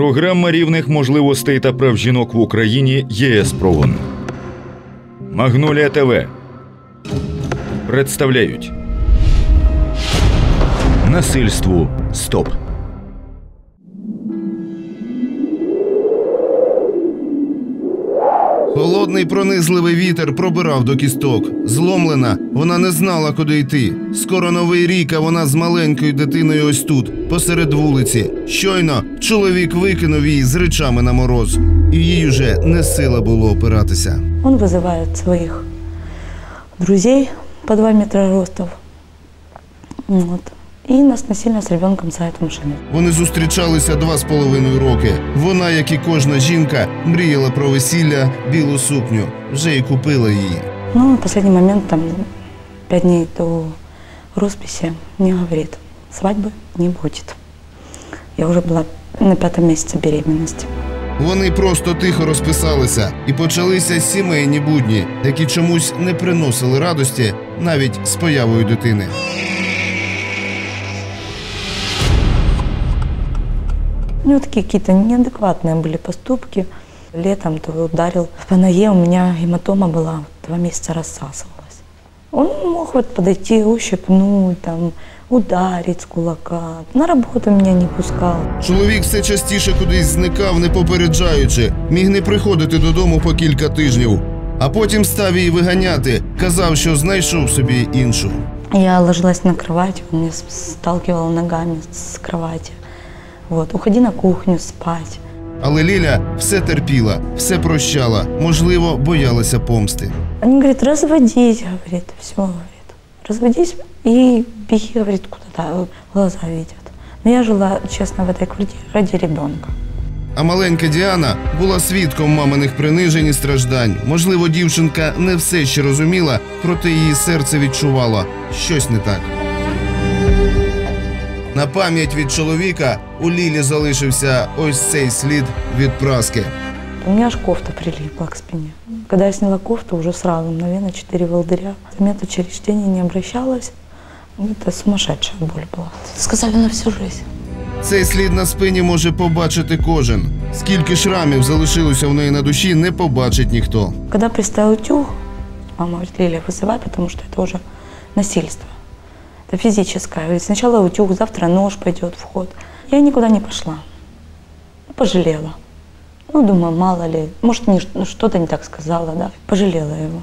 Програма рівних можливостей та прав жінок в Україні ЄС Провон. Магнолія ТВ представляють Насильству СТОП. Холодний пронизливий вітер пробирав до кісток. Зломлена, вона не знала, куди йти. Скоро новий рік, а вона з маленькою дитиною ось тут, посеред вулиці. Щойно чоловік викинув її з речами на мороз, і їй уже не сила було опиратися. Он вызывает своих друзей по 2 метра ростов. Вот. И нас насильно с ребенком садят в машину. Вони зустрічалися два з половиною роки. Вона, як і кожна жінка, мріяла про весілля, білу сукню. Вже й купила її. Ну, в последний момент, там, пять дней до росписи, мне говорит, свадьбы не будет. Я уже была на пятом месяце беременности. Вони просто тихо розписалися, і почалися сімейні будні, які чомусь не приносили радості навіть з появою дитини. У него такие какие-то неадекватные были поступки. Летом то ударил по ноге, у меня гематома была, два месяца рассасывалась. Он мог вот подойти, ущипнуть, там, ударить с кулака. На работу меня не пускал. Чоловік все частіше кудись зникав, не попереджаючи, міг не приходити додому по кілька тижнів. А потім став її виганяти, казав, що знайшов собі іншу. Я ложилась на кровать, он меня с- сталкивал ногами с кровати. Вот, уходи на кухню спать. Але Ліля все терпіла, все прощала, можливо, боялася помсти. Они говорят, разводись, говорит, все, говорит. Разводись и беги, говорит, куда-то, глаза видят. Но я жила, честно, в этой квартире ради ребенка. А маленька Діана була свідком маминих принижень і страждань. Можливо, дівчинка не все ще розуміла, проте її серце відчувало щось не так. На пам'ять від чоловіка у Лілі залишився ось цей слід від праски. У меня аж кофта прилипла к спине. Когда я сняла кофту, уже сразу, мгновенно, четыре волдыря. К медучреждение не обращалась. Ну, Это сумасшедшая боль была. Сказали на всю жизнь. Цей слід на спині може побачити кожен. Скільки шрамів залишилося в неї на душі, не побачить ніхто. Когда пристал утюг, мама говорит, Лилия, вызывай, потому что это уже насильство. Это физическое. Говорит, сначала утюг, завтра нож пойдет в ход. Я никуда не пошла. Пожалела. Ну, думаю, мало ли, может, ну, что-то не так сказала, да. Пожалела его.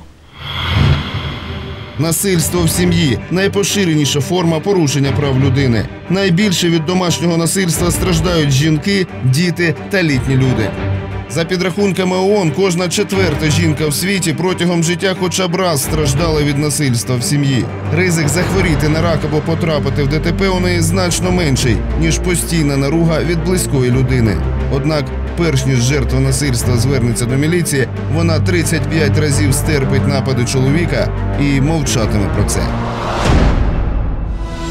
Насильство в сім'ї найпоширеніша форма порушення прав людини. Найбільше від домашнього насильства страждають жінки, діти та літні люди. За підрахунками ООН, кожна четверта жінка в світі протягом життя хоча б раз страждала від насильства в сім'ї. Ризик захворіти на рак або потрапити в ДТП у неї значно менший, ніж постійна наруга від близької людини. Однак, перш ніж жертва насильства звернеться до міліції, вона 35 разів стерпить напади чоловіка і мовчатиме про це.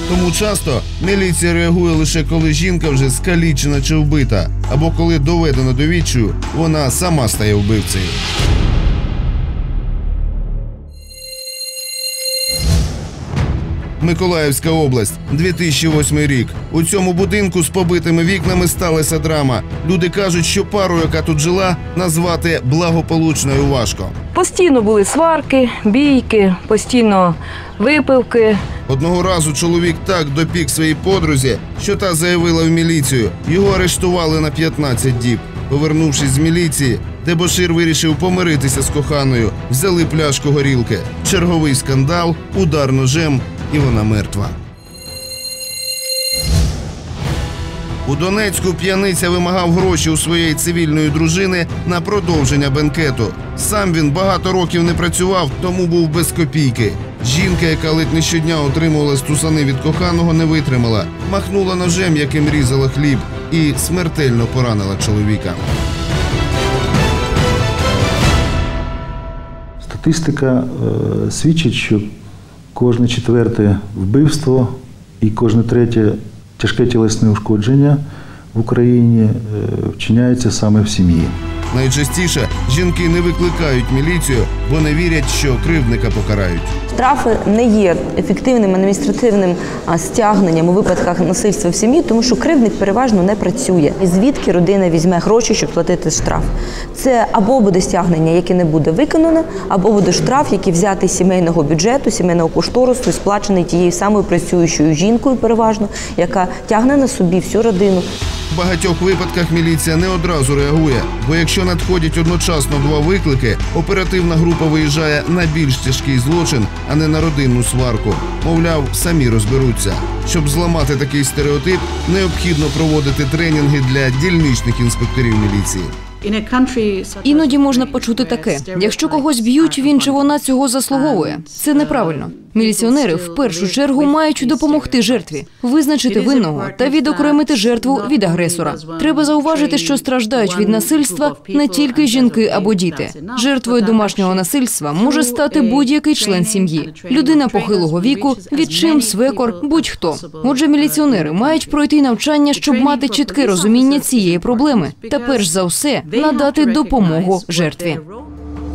Тому часто міліція реагує лише коли жінка вже скалічена чи вбита, або коли доведено до відчаю, вона сама стає вбивцею. Миколаївська область, 2008 рік. У цьому будинку з побитими вікнами сталася драма. Люди кажуть, що пару, яка тут жила, назвати благополучною важко. Постійно були сварки, бійки, постійно випивки. Одного разу чоловік так допік своїй подрузі, що та заявила в міліцію. Його арештували на 15 діб. Повернувшись з міліції, дебошир вирішив помиритися з коханою. Взяли пляшку горілки. Черговий скандал, удар ножем, і вона мертва. У Донецьку п'яниця вимагав гроші у своєї цивільної дружини на продовження бенкету. Сам він багато років не працював, тому був без копійки. Жінка, яка ледь не щодня отримувала стусани від коханого, не витримала, махнула ножем, яким різала хліб, і смертельно поранила чоловіка. Статистика е, свідчить, що кожне четверте вбивство і кожне третє тяжке тілесне ушкодження в Україні е, вчиняється саме в сім'ї. Найчастіше жінки не викликають міліцію, бо не вірять, що кривдника покарають. Штрафи не є ефективним адміністративним стягненням у випадках насильства в сім'ї, тому що кривдник переважно не працює. І звідки родина візьме гроші, щоб платити штраф? Це або буде стягнення, яке не буде виконано, або буде штраф, який взятий з сімейного бюджету, сімейного кошторису, і сплачений тією самою працюючою жінкою, переважно, яка тягне на собі всю родину. В багатьох випадках міліція не одразу реагує, бо якщо надходять одночасно два виклики, оперативна група виїжджає на більш тяжкий злочин, а не на родинну сварку. Мовляв, самі розберуться. Щоб зламати такий стереотип, необхідно проводити тренінги для дільничних інспекторів міліції. Іноді можна почути таке: якщо когось б'ють, він чи вона цього заслуговує. Це неправильно. Міліціонери в першу чергу мають допомогти жертві, визначити винного та відокремити жертву від агресора. Треба зауважити, що страждають від насильства не тільки жінки або діти. Жертвою домашнього насильства може стати будь-який член сім'ї, людина похилого віку, відчим, свекор, будь-хто. Отже, міліціонери мають пройти навчання, щоб мати чітке розуміння цієї проблеми, та перш за все надати допомогу жертві.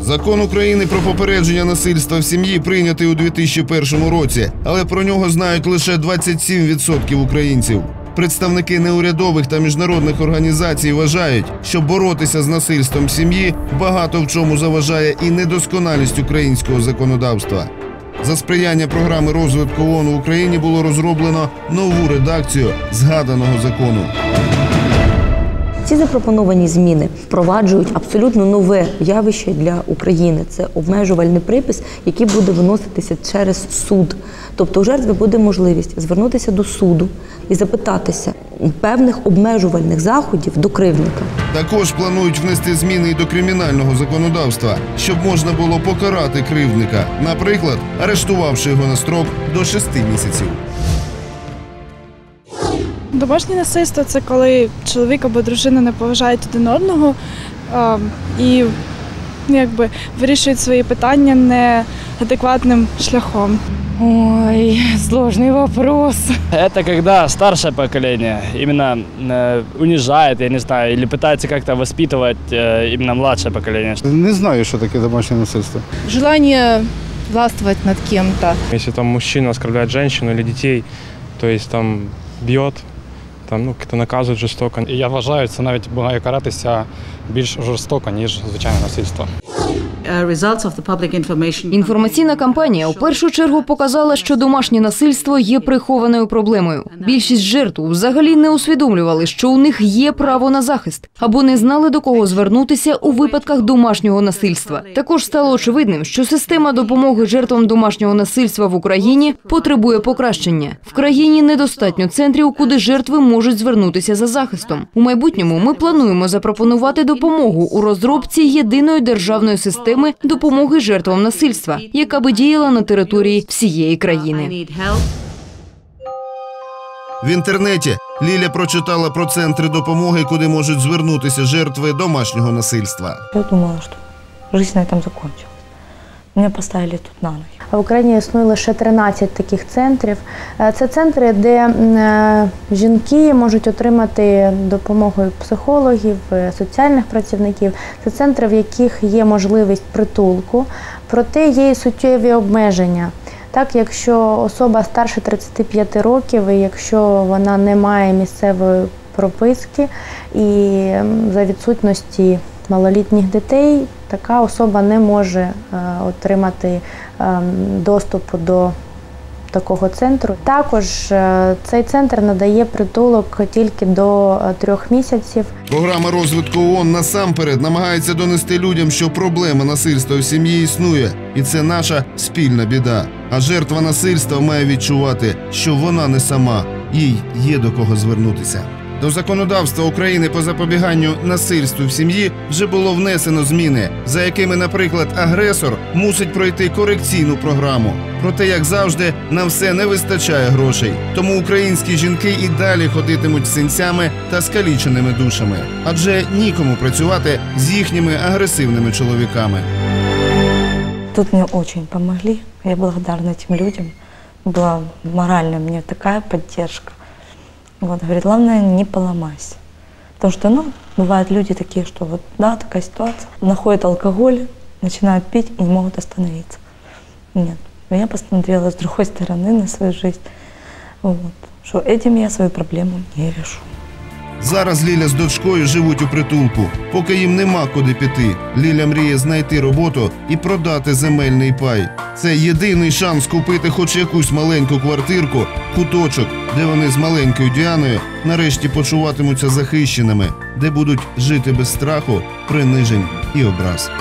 Закон України про попередження насильства в сім'ї прийнятий у 2001 році, але про нього знають лише 27% українців. Представники неурядових та міжнародних організацій вважають, що боротися з насильством сім'ї багато в чому заважає і недосконалість українського законодавства. За сприяння програми розвитку ООН в Україні було розроблено нову редакцію згаданого закону. Ці запропоновані зміни впроваджують абсолютно нове явище для України. Це обмежувальний припис, який буде виноситися через суд. Тобто у жертви буде можливість звернутися до суду і запитатися певних обмежувальних заходів до кривдника. Також планують внести зміни і до кримінального законодавства, щоб можна було покарати кривдника, наприклад, арештувавши його на строк до 6 місяців. Домашнє насильство це коли чоловік або дружина не поважають один одного а, і ну, якби вирішують свої питання неадекватним шляхом. Ой, сложный вопрос. Это когда старшее поколение именно э, унижает, я не знаю, или пытается как-то воспитывать э, именно младшее поколение. Не знаю, що таке домашнє насильство. Желание властвовать над кем-то. Если там мужчина оскорбляет женщину или детей, то есть там бьет, там ну наказують жорстоко. І я вважаю, це навіть має каратися більш жорстоко, ніж звичайне насильство. Інформаційна кампанія у першу чергу показала, що домашнє насильство є прихованою проблемою. Більшість жертв взагалі не усвідомлювали, що у них є право на захист, або не знали до кого звернутися у випадках домашнього насильства. Також стало очевидним, що система допомоги жертвам домашнього насильства в Україні потребує покращення. В країні недостатньо центрів, куди жертви можуть звернутися за захистом. У майбутньому ми плануємо запропонувати допомогу у розробці єдиної державної системи допомоги жертвам насильства, яка би діяла на території всієї країни. В інтернеті Ліля прочитала про центри допомоги, куди можуть звернутися жертви домашнього насильства. Я думала, що життя на этом закончилась. Меня поставили тут на ноги. В Україні існує лише 13 таких центрів. Е, Це центри, де е, жінки можуть отримати допомогу психологів, соціальних працівників. Це центри, в яких є можливість притулку, проте є і суттєві обмеження. Так, якщо особа старше 35 років, і якщо вона не має місцевої прописки і за відсутності малолітніх дітей, така особа не може е, отримати ем, доступу до такого центру. Також е, цей центр надає притулок тільки до е, трьох місяців. Програма розвитку ООН насамперед намагається донести людям, що проблема насильства в сім'ї існує, і це наша спільна біда. А жертва насильства має відчувати, що вона не сама, їй є до кого звернутися. До законодавства України по запобіганню насильству в сім'ї вже було внесено зміни, за якими, наприклад, агресор мусить пройти корекційну програму. Проте, як завжди, на все не вистачає грошей. Тому українські жінки і далі ходитимуть синцями та скаліченими душами, адже нікому працювати з їхніми агресивними чоловіками. Тут мне очень помогли. Я благодарна этим людям. Была моральная мне такая поддержка. Вот, говорит, главное, не поломайся. Потому что, ну, бывают люди такие, что вот, да, такая ситуация, находят алкоголь, начинают пить и не могут остановиться. Нет, я посмотрела с другой стороны на свою жизнь, вот, что этим я свою проблему не решу. Зараз Ліля з дочкою живуть у притулку. Поки їм нема куди піти. Ліля мріє знайти роботу і продати земельний пай. Це єдиний шанс купити хоч якусь маленьку квартирку, куточок, де вони з маленькою Діаною нарешті почуватимуться захищеними, де будуть жити без страху, принижень і образ.